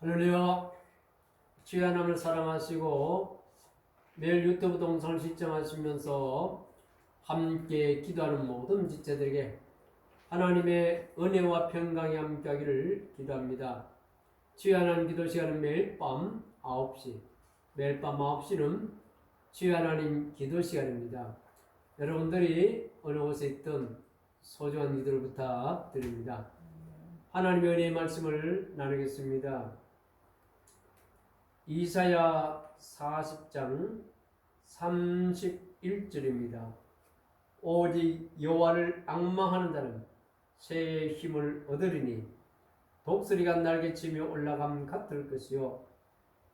할렐루야. 주의 하나님을 사랑하시고 매일 유튜브 동영상을 시청하시면서 함께 기도하는 모든 지체들에게 하나님의 은혜와 평강이 함께하기를 기도합니다. 주의 하나님 기도 시간은 매일 밤 9시, 매일 밤 9시는 주의 하나님 기도 시간입니다. 여러분들이 어느 곳에 있든 소중한 기도를 부탁드립니다. 하나님의 은혜의 말씀을 나누겠습니다. 이사야 40장 31절입니다. 오직 여호와를 악망하는 자는 새 힘을 얻으리니 독수리가 날개치며 올라감 같을 것이요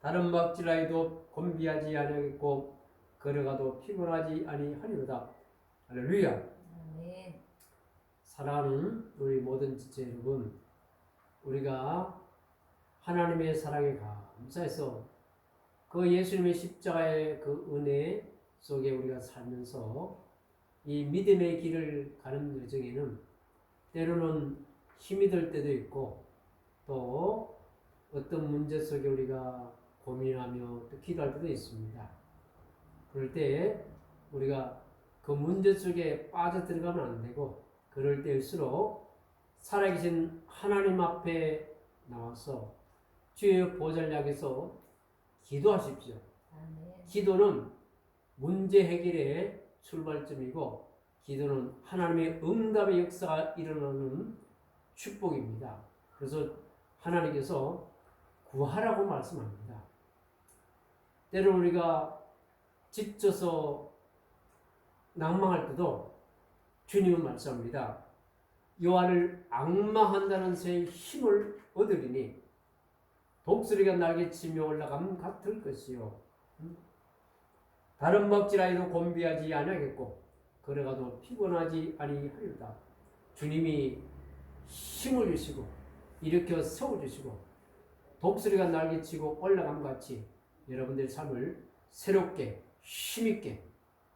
다른 박질라에도 곤비하지 아니하겠고 걸어가도 피곤하지 아니하리로다. 할렐루야. 사랑하는 우리 모든 지체 여러분, 우리가 하나님의 사랑에 감사해서 그 예수님의 십자가의 그 은혜 속에 우리가 살면서 이 믿음의 길을 가는 여정에는 때로는 힘이 들 때도 있고 또 어떤 문제 속에 우리가 고민하며 또 기도할 때도 있습니다. 그럴 때 우리가 그 문제 속에 빠져 들어가면 안 되고 그럴 때일수록 살아계신 하나님 앞에 나와서 주의 보좌를 향해서 기도하십시오. 아멘. 기도는 문제 해결의 출발점이고 기도는 하나님의 응답의 역사가 일어나는 축복입니다. 그래서 하나님께서 구하라고 말씀합니다. 때로 우리가 지쳐서 낭망할 때도 주님은 말씀합니다. 여호와를 악망한다는 새 힘을 얻으리니 독수리가 날개 치며 올라감 같을 것이요 음? 다른 먹지라에도 곤비하지 아니하겠고 걸어가도 피곤하지 아니하리로다. 주님이 힘을 주시고 일으켜 세워 주시고 독수리가 날개치고 올라감 같이 여러분들의 삶을 새롭게 힘있게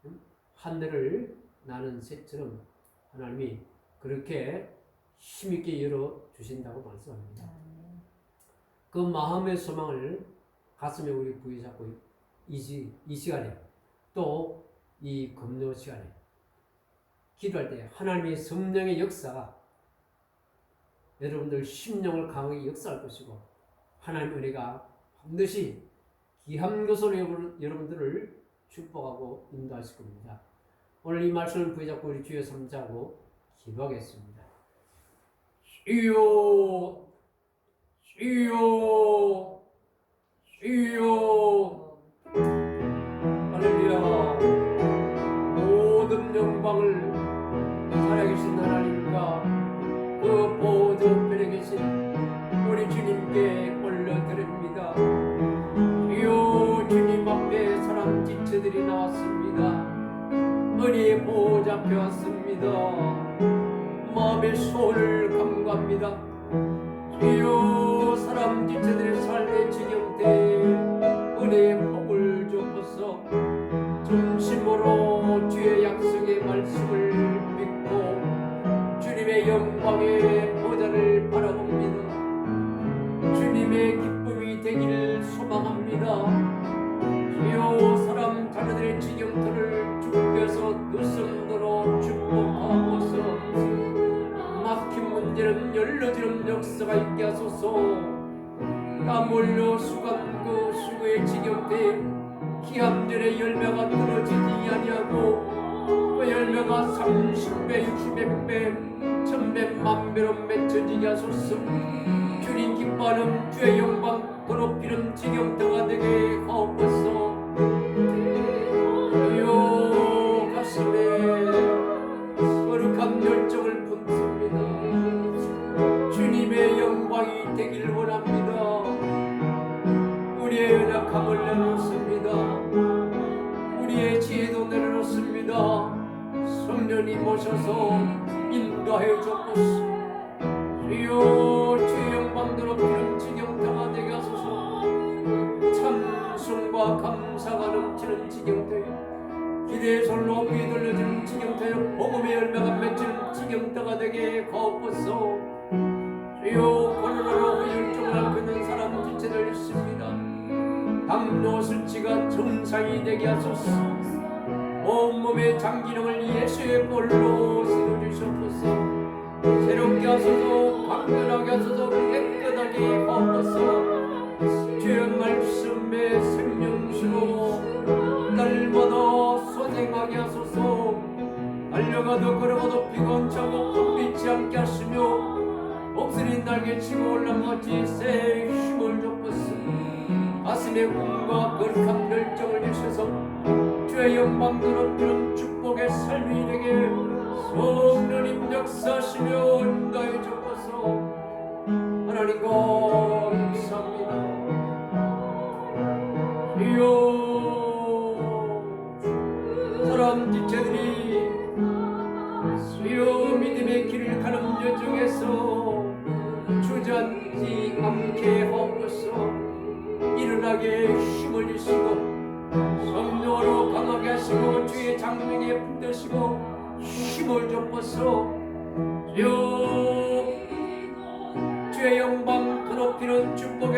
음? 하늘을 나는 새처럼 하나님이 그렇게 힘있게 열어 주신다고 말씀합니다. 그 마음의 소망을 가슴에 우리 부여잡고 이, 시, 이 시간에 또 이 금요 시간에 기도할 때 하나님의 성령의 역사가 여러분들 심령을 강하게 역사할 것이고 하나님 은혜가 반드시 여러분- 여러분들을 축복하고 인도하실 겁니다. 오늘 이 말씀을 부여잡고 우리 주여 삼자고 기도하겠습니다. 주여 주여 주여. 할렐루야. 모든 영광을 살아계신 하나님과 그 보좌편에 계신 우리 주님께 올려드립니다. 주여 주님 앞에 사람 지체들이 나왔습니다. 은혜의 보좌 앞에 왔습니다. 마음의 소원을 감구합니다. 주여 사람 지체들의 삶의 지경대에 은혜의 복을 주옵소서. 진심으로 주의 약속의 말씀을 믿고 주님의 영광의 보좌를 바라봅니다. 주님의 기쁨이 되기를 소망합니다. 주여 사람 자녀들의 지경터를 주께서 누성도로 축복하옵소서. 막힌 문제는 열려지는 역사가 있게 하소서 땀 흘려 수간 그 수고의 지경대에 기함전의 열매가 떨어지지 아니하고 그 열매가 30배, 60배, 100배, 1000배, 만배로 맺혀지게 하소서. 주님 기뻐하는 주의 영광 더럽히는 지경대가 되게 하옵소서 연약함을 내놓습니다. 우리의 지혜도 내려놓습니다. 성령님 오셔서 인도하여 주옵소서. 주여 주의 영광 더럽히는 지경대가 되게 하소서. 찬송과 감사가 넘치는 지경대 기대의 솔로 귀 들려주는 지경대로 복음의 열매가 맺히는 지경대가 되게 하옵소서. 주여 범사이 되게 하소서. 온몸의 장기름을 예수의 볼로 실어주셨소서. 새롭게 하소서 강건하게 하소서 깨끗하게 하옵소서. 주의 말씀의 생명수로 날마다 소생하게 하소서. 달려가도 걸어가도 피곤차고 헛비지 않게 하시며 목소리 날개 치고 올라마치 새 가슴에 꿈과 거룩한 열정을 주셔서 주의 영광 드럽히는 축복의 삶이 되게 성령님 역사하시며 인도해 주옵소서 하나님 감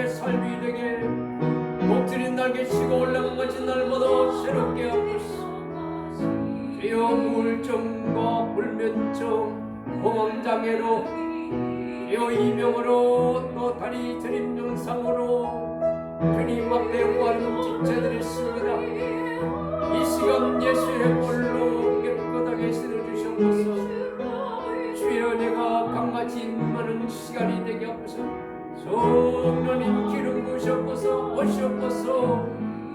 복의 삶이 되게 목소리 날개 치고 올라간 것이 날마다 새롭게 하옵소서. 주여 우울증과 불면증 공황장애로 주여 이명으로 또 다리 저림 증상으로 주님 앞에 구하는 지체들이 있습니다 이 시간 예수의 볼 성령님 기름 부으시옵소서 오시옵소서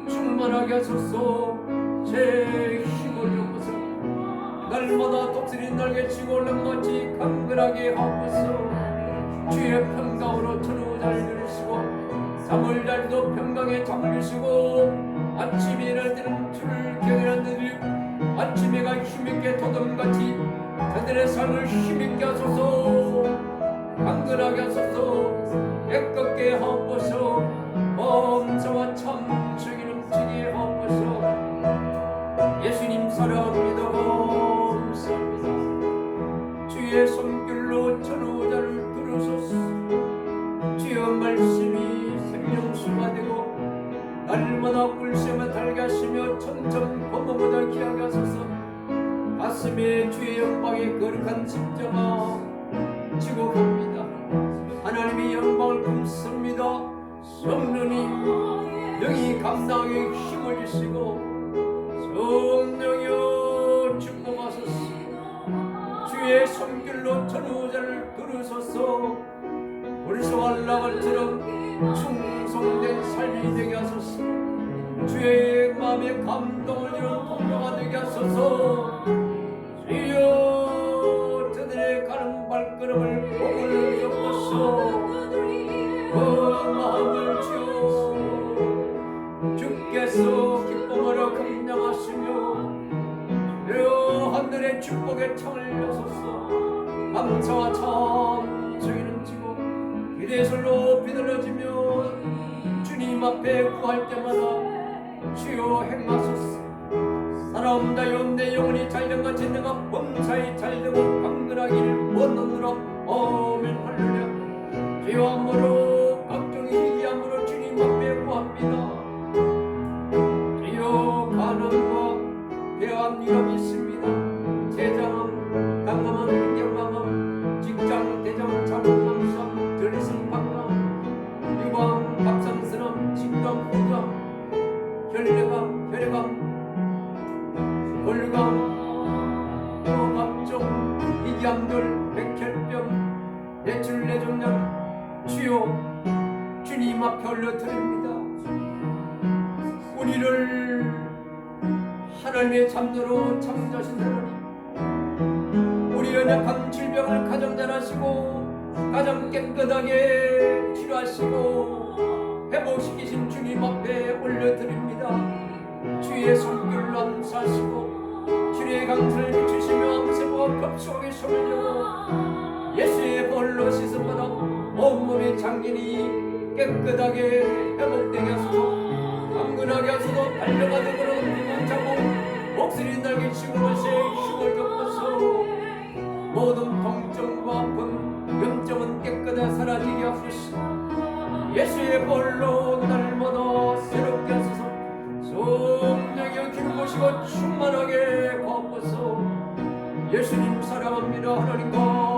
충만하게 하소서. 제 힘을 주옵소서. 날마다 독수리 날개 치고 올라같이 강건하게 하옵소서. 주의 평강으로 천우 잘 들으시고 잠을 잘도 평강에 잠을 주시고 아침에 일어날 때는 주를 경외하는 들 아침에가 힘있게 도둑같이 저들의 삶을 힘있게 하소서 강건하게 하소서. 애껍게 하옵소서 범사와 참 정이 넘치게 하옵소서 예수님 사랑합니다 감사합니다. 주의 손길로 천우자를 들으소서. 주의 말씀이 생명수가 되고 날마다 꿀샘을 달게 하시며 천천 범어보다 귀하게 하소서. 가슴에 주의 영광의 거룩한 십자가 갑니다. 하나님의 영광을 품습니다. 성령님 능히 감당에 힘을 주시고 성령여 축복하소서. 주의 손길로 전우자를 들으소서. 불소할라갈처럼 충성된 삶이 되게 하소서. 주의 마음에 감 이기암들, 백혈병, 뇌출뇌종양, 주여 주님 앞에 올려드립니다. 우리를 하나님의 참노로 창조하신 하나님 우리 연약한 질병을 가장 잘하시고 가장 깨끗하게 치료하시고 회복시키신 주님 앞에 올려드립니다 주의 손길로 암사하시고 주의 강수를 비추시며 손을 여고 예수의 볼로 씻음받아 온몸의 장기니 깨끗하게 회복되게 하소서. 강건하게 하소서. 달려가는 그런 힘을 잡고 목소리 날개 것에 힘을 덮어서 모든 통증과 아픔 염증은 깨끗하게 사라지게 하소서. 예수의 볼로 날마다 새롭게 하소서 예수님 사랑합니다. 하나님과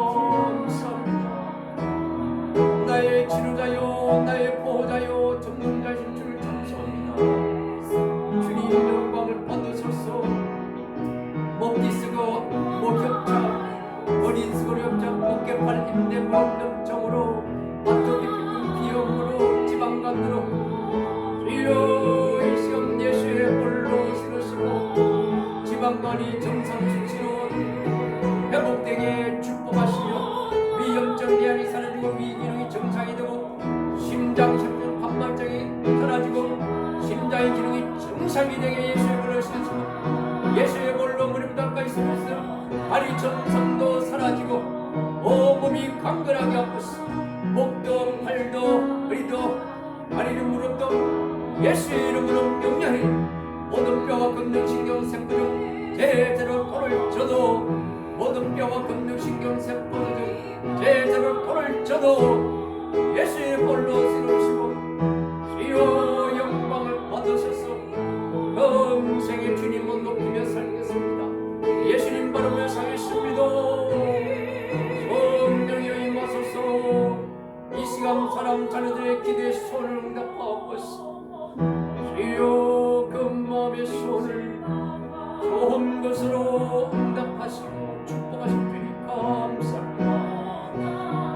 심장 혈관 판말장이 사라지고 심장의 기능이 정상이 되게 예수의 볼로 신으시고 예수의 볼로 무릎 닦아 있으면서 다리 정상도 사라지고 온몸이 강건하게 아프시 목도 팔도 허리도 다리는 무릎도 예수의 이름으로 명령해 모든 뼈와 근육신경 세포 제대로 돌을 쳐도 모든 뼈와 근육신경 세포 중 제대로 돌을 쳐도 예수의 볼로 사람 자녀들의 기도에 손을 응답하옵소서 주여 그 마음의 손을 좋은 것으로 응답하시고 축복하신 주님 감사합니다.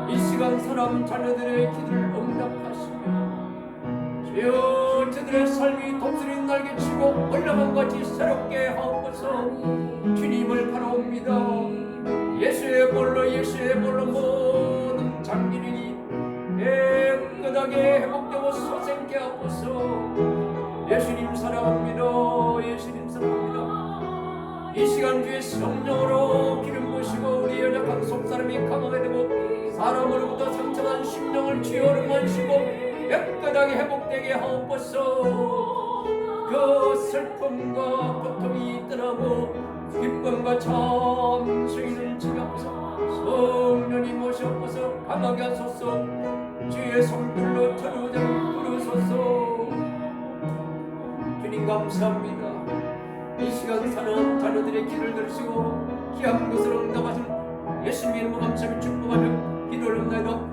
이 시간 사람 자녀들의 기도를 응답하시며 주여 저들의 삶이 독수리 날개치고 올라간 같이 새롭게 하옵소서. 주님을 바라옵니다. 예수의 볼로 예수의 볼로 모든 장기능이 깨끗하게 회복되고 소생케 하옵소서. 예수님 사랑합니다. 예수님 사랑합니다. 이 시간 주의 성령으로 기름 부시고 우리 연약한 속사람이 강하게 되고 사람으로부터 상처난 심령을 주여 응원시고 깨끗하게 회복되게 하옵소서. 그 슬픔과 고통이 떠나고 기쁨과 찬송이를 지갑소서. 성령이 모셔옵소서. 강하게 하소서 주의 손길로 저루자를 부르소서. 주님 감사합니다. 이 시간 사는 자녀들의 길을 들으시고 귀한 것을 응답하신 예수님 이름으로 감사하며 축복하며 기도를 응답하